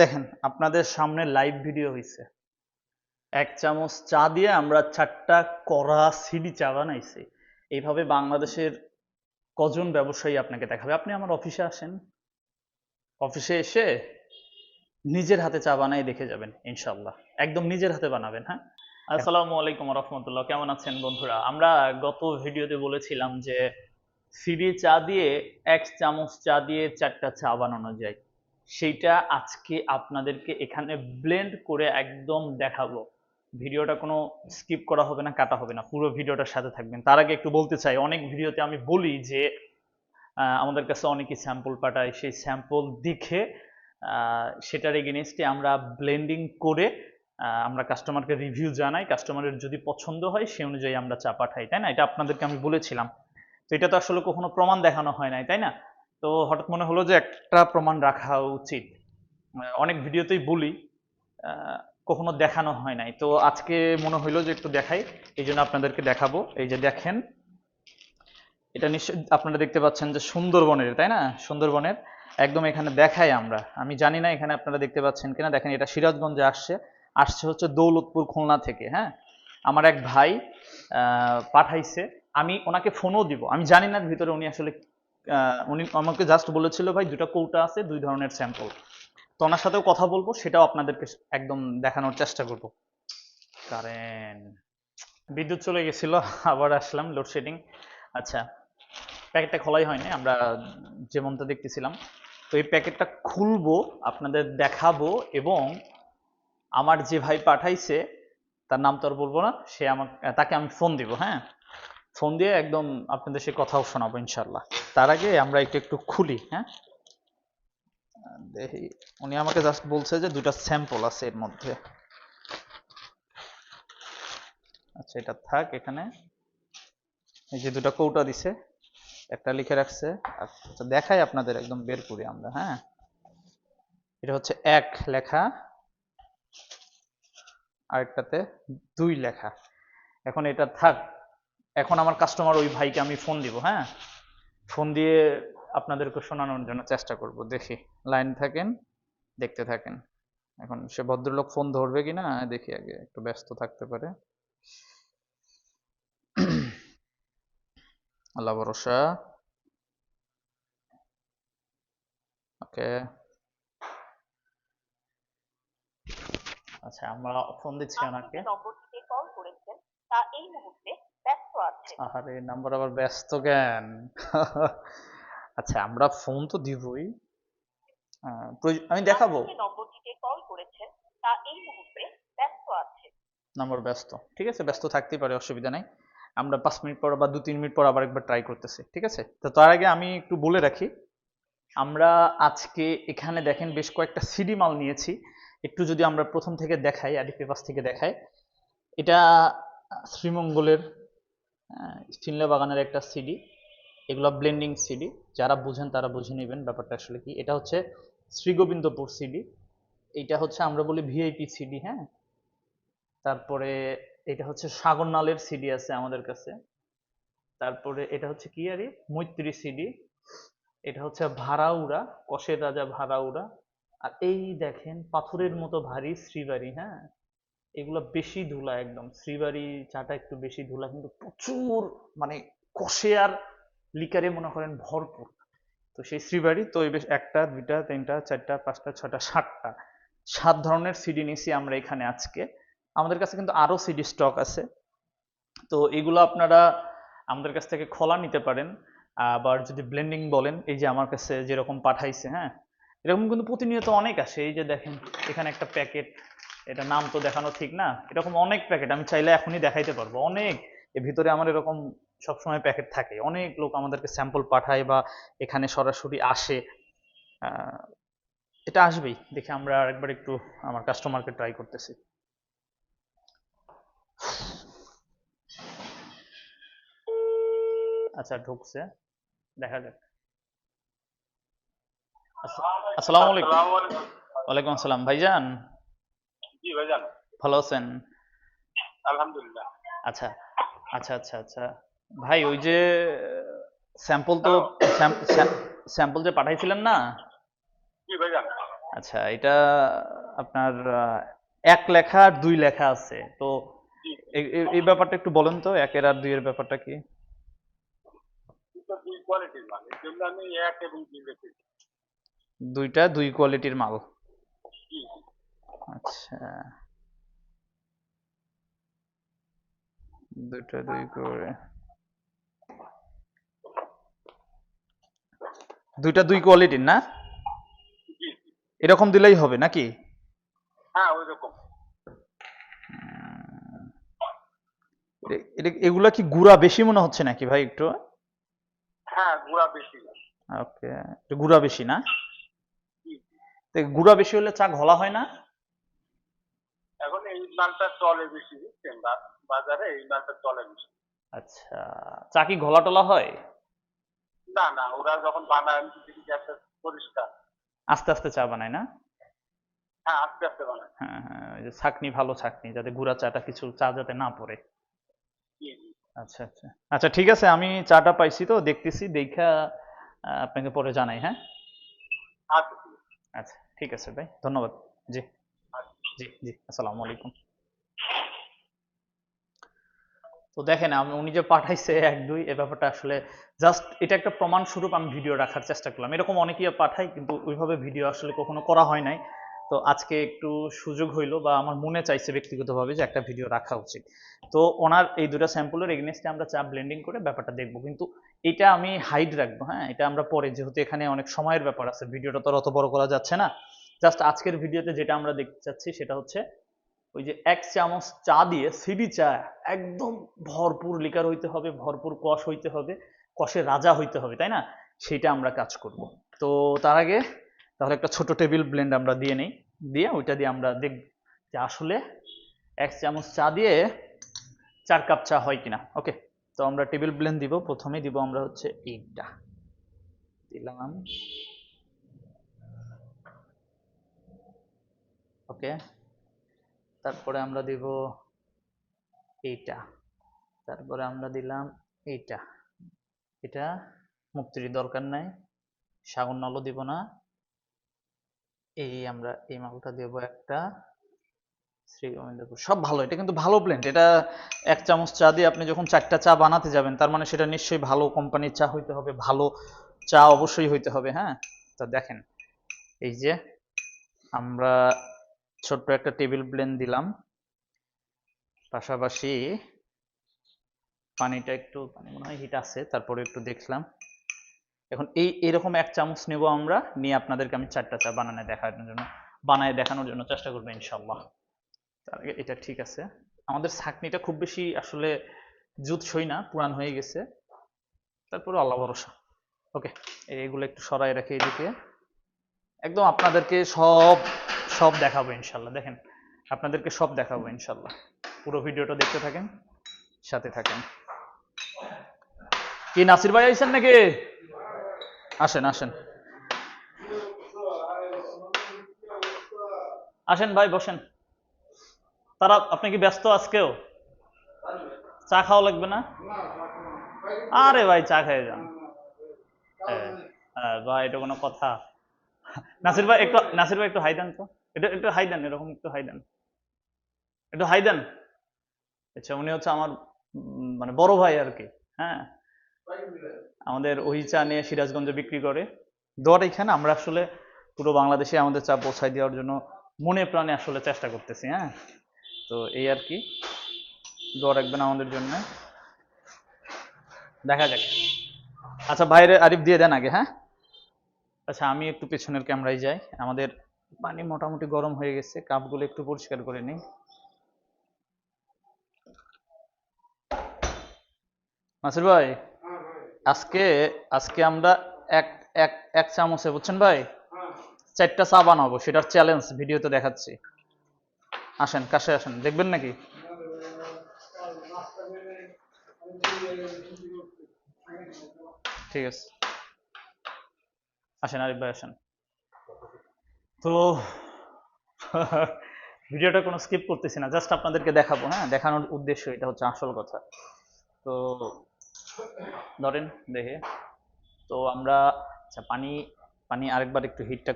দেখেন, আপনাদের সামনে লাইভ ভিডিও হয়েছে এক চামচ চা দিয়ে আমরা চারটা কড়া সিডি চা বানাইছি। এইভাবে বাংলাদেশের কজন ব্যবসায়ী আপনাকে দেখাবে? আপনি আমার অফিসে আসেন। অফিসে এসে নিজের হাতে চা বানাই দেখে যাবেন ইনশাল্লাহ একদম নিজের হাতে বানাবেন হ্যাঁ? আসসালামু আলাইকুম রহমতুল্লাহ কেমন আছেন বন্ধুরা? আমরা গত ভিডিওতে বলেছিলাম যে সিডি চা দিয়ে এক চামচ চা দিয়ে চারটা চা বানানো যায়। সেইটা আজকে আপনাদেরকে এখানে ব্লেন্ড করে একদম দেখাবো। ভিডিওটা কোনো স্কিপ করা হবে না, কাটা হবে না, পুরো ভিডিওটার সাথে থাকবেন। তার আগে একটু বলতে চাই, অনেক ভিডিওতে আমি বলি যে আমাদের কাছে অনেকেই স্যাম্পল পাঠায়, সেই স্যাম্পল দেখে সেটার এগেনস্টে আমরা ব্লেন্ডিং করে আমরা কাস্টমারকে রিভিউ জানাই। কাস্টমারের যদি পছন্দ হয়, সে অনুযায়ী আমরা চা পাঠাই, তাই না? এটা আপনাদেরকে আমি বলেছিলাম। তো এটা তো আসলে কখনো প্রমাণ দেখানো হয় নাই, তাই না? তো হঠাৎ মনে হলো যে একটা প্রমাণ রাখা উচিত। অনেক ভিডিওতেই বলি কখনো দেখানো হয় নাই। তো আজকে মনে হইল যে একটু দেখাই, এই জন্য আপনাদেরকে দেখাবো। এই যে দেখেন, এটা নিশ্চয় আপনারা দেখতে পাচ্ছেন যে সুন্দরবনের, তাই না? সুন্দরবনের, একদম এখানে দেখাই আমরা। আমি জানি না এখানে আপনারা দেখতে পাচ্ছেন কিনা। দেখেন, এটা সিরাজগঞ্জে আসছে। আসছে হচ্ছে দৌলতপুর খুলনা থেকে হ্যাঁ? আমার এক ভাই পাঠাইছে। আমি ওনাকে ফোনও দিব। আমি জানি না ভিতরে উনি আসলে উনি আমাকে জাস্ট বলেছিল, ভাই দুটো কৌটা আছে, দুই ধরনের স্যাম্পল তো ওনার সাথেও কথা বলব, সেটাও আপনাদেরকে একদম দেখানোর চেষ্টা করব। কারেন্ট বিদ্যুৎ চলে গেছিল, আবার আসলাম লোডশেডিং আচ্ছা প্যাকেটটা খোলাই হয়নি, আমরা যেমনটা দেখতেছিলাম। তো এই প্যাকেটটা খুলবো, আপনাদের দেখাবো, এবং আমার যে ভাই পাঠাইছে, তার নাম তো আর বলব না, সে আমার তাকে আমি ফোন দিব হ্যাঁ? ফোন দিয়ে একদম আপনাদের সে কথাও শোনাবো ইনশাল্লাহ তার আগে আমরা একটু একটু খুলি হ্যাঁ? দেখি, উনি আমাকে জাস্ট বলছে যে দুটা স্যাম্পল আছে এর মধ্যে। আচ্ছা এটা থাক এখানে। এই যে দুটো কৌটা দিছে, একটা লিখে রাখছে। আচ্ছা দেখাই আপনাদের, একদম বের করি আমরা হ্যাঁ? এটা হচ্ছে এক লেখা, আরেকটাতে দুই লেখা। এখন এটা থাক এখন আমার কাস্টমার ওই ভাইকে আমি ফোন দিব হ্যাঁ? ফোন দিয়ে আপনাদেরকে শোনানোর জন্য চেষ্টা করব। দেখি লাইন থাকেন দেখতে থাকেন। এখন সে ভদ্রলোক ফোন ধরবে কিনা দেখি আগে একটু ব্যস্ত থাকতে পারে। আল্লাহ ভরসা। ওকে। আচ্ছা আমরা ফোন দিচ্ছি ওনাকে। কল করেছেন। তা এই মুহূর্তে আরে নাম্বার আবার ব্যস্ত কেন? আচ্ছা আমরা ফোন তো দিবই। আমি দেখাবো। নম্বরটিতে কল করেছেন তা এই মুহূর্তে ব্যস্ত আছে। নাম্বার ব্যস্ত। ঠিক আছে ব্যস্ত থাকতেই পারে অসুবিধা নাই। আমরা পাঁচ মিনিট পর বা দু তিন মিনিট পর আবার একবার ট্রাই করতেছি ঠিক আছে? তো তার আগে আমি একটু বলে রাখি আমরা আজকে এখানে দেখেন বেশ কয়েকটা সিডি মাল নিয়েছি। একটু যদি আমরা প্রথম থেকে দেখাই আদি পেপাস থেকে দেখাই। এটা শ্রীমঙ্গলের ফিনলে বাগানের একটা সিডি, এগুলো ব্লেন্ডিং সিডি, যারা বুঝেন তারা বুঝে নেবেন ব্যাপারটা আসলে কি। এটা হচ্ছে শ্রীগোবিন্দপুর সিডি, এটা হচ্ছে আমরা বলি ভিআইপি সিডি হ্যাঁ? তারপরে এটা হচ্ছে সাগরনালের সিডি আছে আমাদের কাছে। তারপরে এটা হচ্ছে কি আরে? মৈত্রী সিডি, এটা হচ্ছে ভাড়াউড়া কষের রাজা ভাড়াউড়া। আর এই দেখেন পাথরের মতো ভারী শ্রীবাড়ি হ্যাঁ? এগুলো বেশি ধুলা একদম। শ্রীবাড়ি চাটা একটু বেশি ধুলা, কিন্তু প্রচুর মানে কষে আর লিকারে মনে করেন ভরপুর। তো সেই শ্রীবাড়ি, তো এই বেশ একটা, দুইটা, তিনটা, চারটা, পাঁচটা, ছটা, সাতটা। সাত ধরনের সিডি নিছি আমরা এখানে আজকে। আমাদের কাছে কিন্তু আরও সিডি স্টক আছে। তো এগুলো আপনারা আমাদের কাছ থেকে খোলা নিতে পারেন। আবার যদি ব্লেন্ডিং বলেন, এই যে আমার কাছে যেরকম পাঠাইছে হ্যাঁ? এরকম কিন্তু প্রতিনিয়ত অনেক আসে। এই যে দেখেন, এখানে একটা প্যাকেট এটা নাম তো দেখানো ঠিক না। এরকম অনেক প্যাকেট আমি চাইলে এখনই দেখাইতে পারব। অনেক এর ভিতরে আমার এরকম সবসময় প্যাকেট থাকে। অনেক লোক আমাদেরকে স্যাম্পল পাঠায় বা এখানে সরাসরি আসে। এটা আসবেই। দেখে আমরা আরেকবার একটু আমার কাস্টমারকে ট্রাই করতেছি। আচ্ছা ঢুকছে। দেখা যাক। আস- আসসালামু আলাইকুম। ওয়ালাইকুম আসসালাম। ভাইজান? জি ভাইজান ভালো আছেন? আলহামদুলিল্লাহ। আচ্ছা আচ্ছা আচ্ছা আচ্ছা। ভাই ওই যে স্যাম্পল তো স্যাম্পল যে পাঠাইছিলেন না? জি ভাইজান আচ্ছা এটা আপনার এক লেখা আর দুই লেখা আছে। তো এই ব্যাপারটা একটু বলেন তো একের আর দুইয়ের ব্যাপারটা কি? দুইটা দুই কোয়ালিটির মাল আচ্ছা। দুই করে। দুইটা দুই কোয়ালিটির না? এরকম দিলেই হবে নাকি? হ্যাঁ এগুলা কি গুড়া বেশি মনে হচ্ছে নাকি ভাই একটু? হ্যাঁ গুঁড়া বেশি। ওকে গুড়া বেশি না? গুড়া বেশি হলে চা ঘোলা হয় না? এই মালটা চলে বেশি বুঝছেন? বাজারে এই মালটা চলে বেশি। আচ্ছা। চা কি ঘোলা টোলা হয়? না না ওরা যখন বানায় আমি দেখি পরিষ্কার। আস্তে আস্তে চা বানায় না? হ্যাঁ আস্তে আস্তে বানায়। হ্যাঁ হ্যাঁ ওই যে ছাকনি ভালো ছাকনি যাতে গুড়া চাটা কিছু চা যাতে না পড়ে। আচ্ছা আচ্ছা। আচ্ছা ঠিক আছে আমি চাটা পাইছি তো দেখতেছি দেখা আপনাকে পরে জানাই হ্যাঁ? আচ্ছা ঠিক আছে। আচ্ছা ভাই। ধন্যবাদ। জি। জি জি, আসসালামু আলাইকুম। তো দেখেন, আমি, উনি যে পাঠাইছে এক, দুই, এ ব্যাপারটা আসলে জাস্ট এটা একটা প্রমাণ স্বরূপ আমি ভিডিও রাখার চেষ্টা করলাম। এরকম অনেকেই পাঠাই কিন্তু ওইভাবে ভিডিও আসলে কখনো করা হয় নাই। তো আজকে একটু সুযোগ হইল বা আমার মনে চাইছে ব্যক্তিগতভাবে যে একটা ভিডিও রাখা উচিত। তো ওনার এই দুটো স্যাম্পলের এগেনস্টে আমরা চা ব্লেন্ডিং করে ব্যাপারটা দেখব। কিন্তু এটা আমি হাইড রাখব হ্যাঁ? এটা আমরা পরে, যেহেতু এখানে অনেক সময়ের ব্যাপার আছে ভিডিওটা তো অত বড় করা যাচ্ছে না। জাস্ট আজকের ভিডিওতে যেটা আমরা দেখতে চাচ্ছি সেটা হচ্ছে ওই যে এক চামচ চা দিয়ে সিডি চা একদম ভরপুর লিকার হইতে হবে, ভরপুর কষ হইতে হবে, কষে রাজা হইতে হবে, তাই না? সেটা আমরা কাজ করব। তো তার আগে তাহলে একটা ছোট টেবিল ব্লেন্ড আমরা দিয়ে নেই। দিয়ে ওইটা দিয়ে আমরা দেখব যে আসলে এক চামচ চা দিয়ে চার কাপ চা হয় কিনা। ওকে তো আমরা টেবিল ব্লেন্ড দিব। প্রথমে দিব আমরা হচ্ছে এইটা। দিলাম। ওকে? তারপরে আমরা দিব এইটা। তারপরে আমরা দিলাম এইটা। এটা মুক্তির দরকার নাই। সাগর নলও দিব না। এই আমরা এই মালটা দেব একটা। শ্রী গোবিন্দপুর। সব ভালো, এটা কিন্তু ভালো ব্লেন্ড এটা এক চামচ চা দিয়ে আপনি যখন চারটা চা বানাতে যাবেন, তার মানে সেটা নিশ্চয়ই ভালো কোম্পানির চা হইতে হবে, ভালো চা অবশ্যই হইতে হবে হ্যাঁ? তা দেখেন, এই যে আমরা ছোট্ট একটা টেবিল প্লেন দিলাম। পাশাপাশি পানিটা একটু মনে হয় হিট আছে, তারপরে একটু দেখলাম। এখন এই, এরকম এক চামচ নেব আমরা, নিয়ে আপনাদেরকে আমি চারটা চা বানানো দেখানোর জন্য, বানায় দেখানোর জন্য চেষ্টা করব ইনশাল্লাহ তার এটা ঠিক আছে। আমাদের ছাকনিটা খুব বেশি আসলে জুতসই না, পুরান হয়ে গেছে। তারপরে আল্লাহ ভরসা। ওকে এইগুলো একটু সরাই রেখে এদিকে। একদম আপনাদেরকে সব সব দেখাবো ইনশাল্লাহ। দেখেন, আপনাদেরকে সব দেখাবো ইনশাল্লাহ। পুরো ভিডিওটা দেখতে থাকেন, সাথে থাকেন। কি, নাসির ভাই আইছেন নাকি? আসেন আসেন। আসেন ভাই, বসেন। তারা, আপনি কি ব্যস্ত আজকেও? চা খাওয়া লাগবে না? আরে ভাই, চা খেয়ে যান। ভাই, এটা কোনো কথা। নাসির ভাই, একটু, নাসির ভাই একটু হাই দেন তো। এটা একটু হাই দেন, এরকম একটু হাই দেন। একটু হাই দেন। আচ্ছা উনি হচ্ছে আমার মানে বড় ভাই আর কি হ্যাঁ। আমাদের ওই চা নিয়ে সিরাজগঞ্জে বিক্রি করে। দর এখানে আমরা আসলে পুরো বাংলাদেশে আমাদের চা পৌঁছায় দেওয়ার জন্য মনে প্রাণে আসলে চেষ্টা করতেছি হ্যাঁ। তো এই আর কি, দোয়া রাখবেন আমাদের জন্য। দেখা যাক। আচ্ছা বাইরে আরিফ দিয়ে দেন আগে হ্যাঁ। আচ্ছা আমি একটু পেছনের ক্যামেরায় যাই। আমাদের পানি মোটামুটি গরম হয়ে গেছে, কাপগুলো একটু পরিষ্কার করে নিই। নাসির ভাই, আজকে আজকে আমরা এক এক এক চামচে, বুঝছেন ভাই? চারটা চা বানাবো, সেটার চ্যালেঞ্জ ভিডিওতে দেখাচ্ছি। আসেন, কাছে আসেন, দেখবেন নাকি? ঠিক আছে। আসেন আরিফ ভাই, আসেন। তো ভিডিওটা কোনো স্কিপ করতেছি না জাস্ট আপনাদেরকে দেখাবো হ্যাঁ? দেখানোর উদ্দেশ্য এটা হচ্ছে আসল কথা। তো ধরেন দেখে, তো আমরা আচ্ছা পানি পানি আরেকবার একটু হিটটা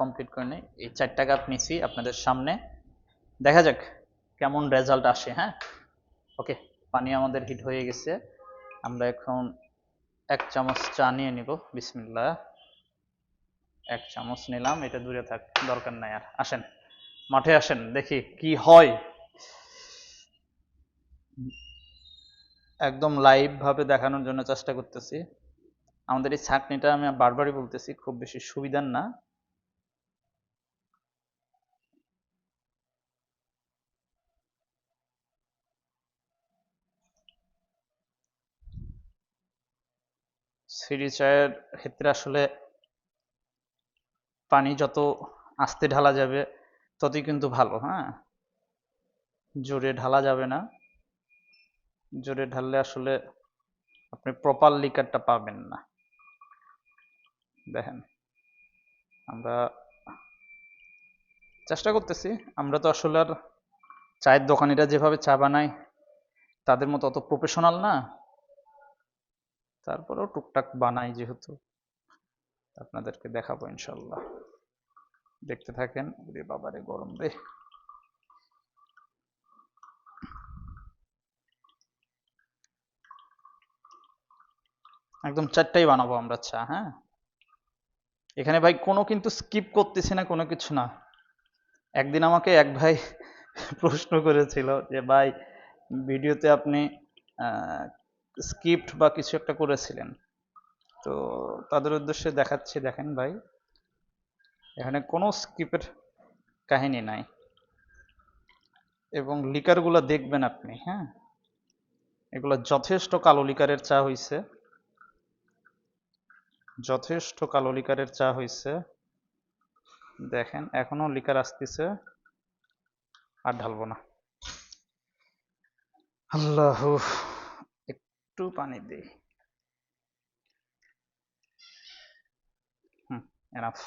কমপ্লিট করে নিই। এই চারটা কাপ নিছি আপনাদের সামনে। দেখা যাক কেমন রেজাল্ট আসে হ্যাঁ? ওকে পানি আমাদের হিট হয়ে গেছে। আমরা এখন এক চামচ চা নিয়ে নিব, বিসমিল্লাহ। এক চামচ নিলাম, এটা দূরে থাক, দরকার নাই আর। আসেন, মাঠে আসেন, দেখি কি হয়। একদম লাইভ ভাবে দেখানোর জন্য চেষ্টা করতেছি। আমাদের এই ছাকনিটা আমি বারবারই বলতেছি, খুব বেশি সুবিধার না। সিঁড়ি চায়ের ক্ষেত্রে আসলে পানি যত আস্তে ঢালা যাবে, ততই কিন্তু ভালো হ্যাঁ? জোরে ঢালা যাবে না। জোরে ঢাললে আসলে আপনি প্রপার লিকারটা পাবেন না। দেখেন, আমরা চেষ্টা করতেছি, আমরা তো আসলে আর চায়ের দোকানিরা যেভাবে চা বানায়, তাদের মতো অত প্রফেশনাল না। তারপরেও টুকটাক বানাই যেহেতু। আপনাদেরকে দেখাবো ইনশাল্লাহ দেখতে থাকেন, ওরে বাবারে গরম রে। একদম চারটাই বানাবো আমরা চা হ্যাঁ? এখানে ভাই কোনো কিন্তু স্কিপ করতেছি না, কোনো কিছু না। একদিন আমাকে এক ভাই প্রশ্ন করেছিল যে, ভাই, ভিডিওতে আপনি স্ক্রিপ্ট বা কিছু একটা করেছিলেন। তো তাদের উদ্দেশ্যে দেখাচ্ছি, দেখেন ভাই। এখানে কোনো স্ক্রিপ্টের কাহিনী নাই। এবং লিকারগুলো দেখবেন আপনি হ্যাঁ? এগুলো যথেষ্ট কালো লিকারের চা হইছে। যথেষ্ট কালো লিকারের চা হইছে। দেখেন, এখনও লিকার আসতেছে। আর ঢালবো না। আল্লাহ, একটু পানি দিই হুম এনাফ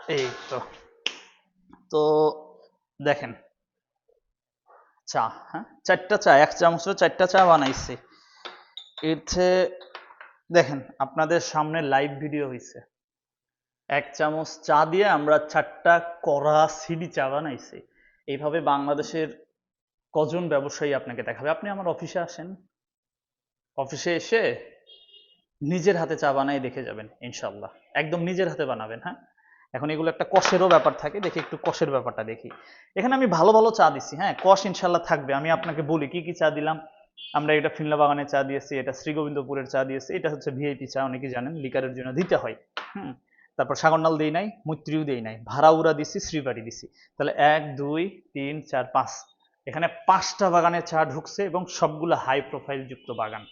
এই তো তো দেখেন। চা হ্যাঁ? চারটা চা এক চামচে চারটা চা বানাইছি। এর চেয়ে দেখেন আপনাদের সামনে লাইভ ভিডিও হয়েছে এক চামচ চা দিয়ে আমরা চারটা কড়া সিডি চা বানাইছি। এইভাবে বাংলাদেশের কজন ব্যবসায়ী আপনাকে দেখাবে? আপনি আমার অফিসে আসেন। অফিসে এসে নিজের হাতে চা বানাই দেখে যাবেন ইনশাল্লাহ একদম নিজের হাতে বানাবেন হ্যাঁ? এখন এগুলো একটা কষেরও ব্যাপার থাকে, দেখি একটু কষের ব্যাপারটা দেখি। এখানে আমি ভালো ভালো চা দিচ্ছি হ্যাঁ? কষ ইনশাল্লাহ থাকবে, আমি আপনাকে বলি কি কি চা দিলাম। আমরা এটা ফিনলা বাগানের চা দিয়েছি, এটা শ্রীগোবিন্দপুরের চা দিয়েছি, এটা হচ্ছে ভিআইপি চা অনেকে জানেন, লিকারের জন্য দিতে হয়, হুম? তারপর সাগরনাল দেই নাই, মৈত্রীও দেই নাই ভাড়াউরা দিছি, শ্রীবাড়ি দিছি। তাহলে এক, দুই, তিন, চার, পাঁচ। এখানে পাঁচটা বাগানে চা ঢুকছে এবং সবগুলো হাই প্রোফাইল যুক্ত বাগান।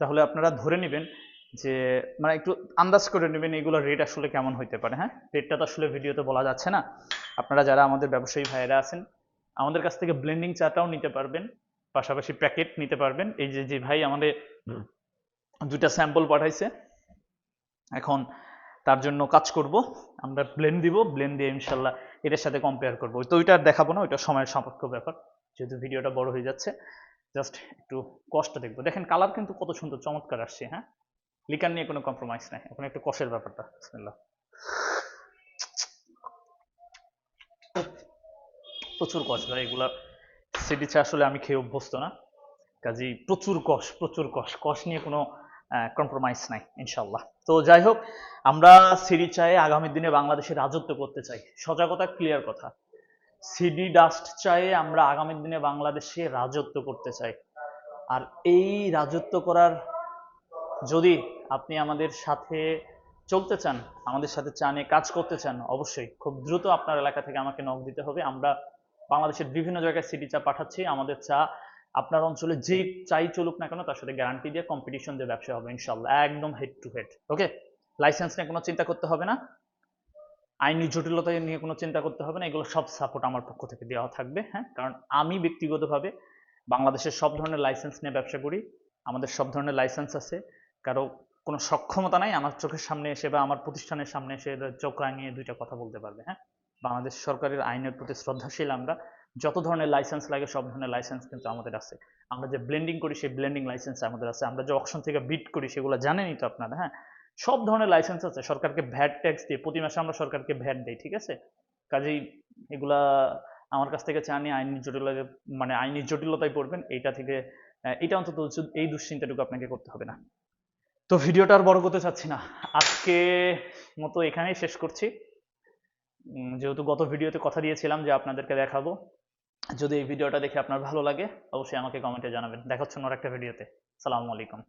তাহলে আপনারা ধরে নেবেন যে মানে একটু আন্দাজ করে নেবেন এগুলো রেট আসলে কেমন হইতে পারে হ্যাঁ? রেটটা তো আসলে ভিডিওতে বলা যাচ্ছে না। আপনারা যারা আমাদের ব্যবসায়ী ভাইয়েরা আছেন, আমাদের কাছ থেকে ব্লেন্ডিং চাটাও নিতে পারবেন, পাশাপাশি প্যাকেট নিতে পারবেন। এই যে যে ভাই আমাদের দুটা স্যাম্পল পাঠাইছে, এখন তার জন্য কাজ করব, আমরা ব্লেন্ড দিব ব্লেন্ড দিয়ে ইনশাল্লাহ এটার সাথে কম্পেয়ার করব। তো ওইটা দেখাবো না, ওইটা সময়ের সাপেক্ষ ব্যাপার, যেহেতু ভিডিওটা বড় হয়ে যাচ্ছে। জাস্ট একটু কষ্ট দেখব। দেখেন কালার কিন্তু কত সুন্দর, চমৎকার আসছে হ্যাঁ? লিকার নিয়ে কোনো কম্প্রোমাইজ নাই। এখন একটু কষের ব্যাপারটা, বিসমিল্লাহ। প্রচুর কষ ভাই, এগুলা সিডি চা আসলে আমি খেয়ে অভ্যস্ত না। কাজেই প্রচুর কষ প্রচুর কষ। কষ নিয়ে কোনো কম্প্রোমাইজ নাই ইনশাল্লাহ তো যাই হোক, আমরা সিডি চায়ে আগামী দিনে বাংলাদেশে রাজত্ব করতে চাই। সজাগতা ক্লিয়ার কথা। সিডি ডাস্ট চায়ে আমরা আগামী দিনে বাংলাদেশে রাজত্ব করতে চাই। আর এই রাজত্ব করার যদি আপনি আমাদের সাথে চলতে চান, আমাদের সাথে চা নিয়ে কাজ করতে চান, অবশ্যই খুব দ্রুত আপনার এলাকা থেকে আমাকে নক দিতে হবে। আমরা বাংলাদেশের বিভিন্ন জায়গায় সিটি চা পাঠাচ্ছি। আমাদের চা আপনার অঞ্চলে যে চাই চলুক না কেন, তার সাথে গ্যারান্টি দিয়ে কম্পিটিশন দিয়ে ব্যবসা হবে ইনশাল্লাহ একদম head to head okay licence নিয়ে কোনো চিন্তা করতে হবে না। আইনি জটিলতা নিয়ে কোনো চিন্তা করতে হবে না। এগুলো সব সাপোর্ট আমার পক্ষ থেকে দেওয়া থাকবে হ্যাঁ? কারণ আমি ব্যক্তিগতভাবে বাংলাদেশের সব ধরনের লাইসেন্স নিয়ে ব্যবসা করি। আমাদের সব ধরনের লাইসেন্স আছে। কারও কোনো সক্ষমতা নাই, আমার চোখের সামনে এসে বা আমার প্রতিষ্ঠানের সামনে এসে চোখ রাঙিয়ে দুইটা কথা বলতে পারবে হ্যাঁ? বাংলাদেশ সরকারের আইনের প্রতি শ্রদ্ধাশীল আমরা। যত ধরনের লাইসেন্স লাগে, সব ধরনের লাইসেন্স কিন্তু আমাদের আছে। আমরা যে ব্লেন্ডিং করি, সেই ব্লেন্ডিং লাইসেন্স আমাদের আছে। আমরা যে অকশন থেকে বিট করি, সেগুলো জানেনই তো আপনারা হ্যাঁ? সব ধরনের লাইসেন্স আছে। সরকারকে ভ্যাট ট্যাক্স দিয়ে প্রতি মাসে আমরা সরকারকে ভ্যাট দেই, ঠিক আছে? কাজেই এগুলা আমার কাছ থেকে চানি আইনি জটিলতা মানে আইনি জটিলতায় পড়বেন। এইটা থেকে এটা অন্তত এই দুশ্চিন্তাটুকু আপনাকে করতে হবে না। তো ভিডিওটা আর বড় করতে চাচ্ছি না। আজকে মতো এখানেই শেষ করছি। যেহেতু গত ভিডিওতে কথা দিয়েছিলাম যে আপনাদেরকে দেখাবো, যদি এই ভিডিওটা দেখে আপনার ভালো লাগে, অবশ্যই আমাকে কমেন্টে জানাবেন। দেখা ওর একটা ভিডিওতে। সালামু আলাইকুম।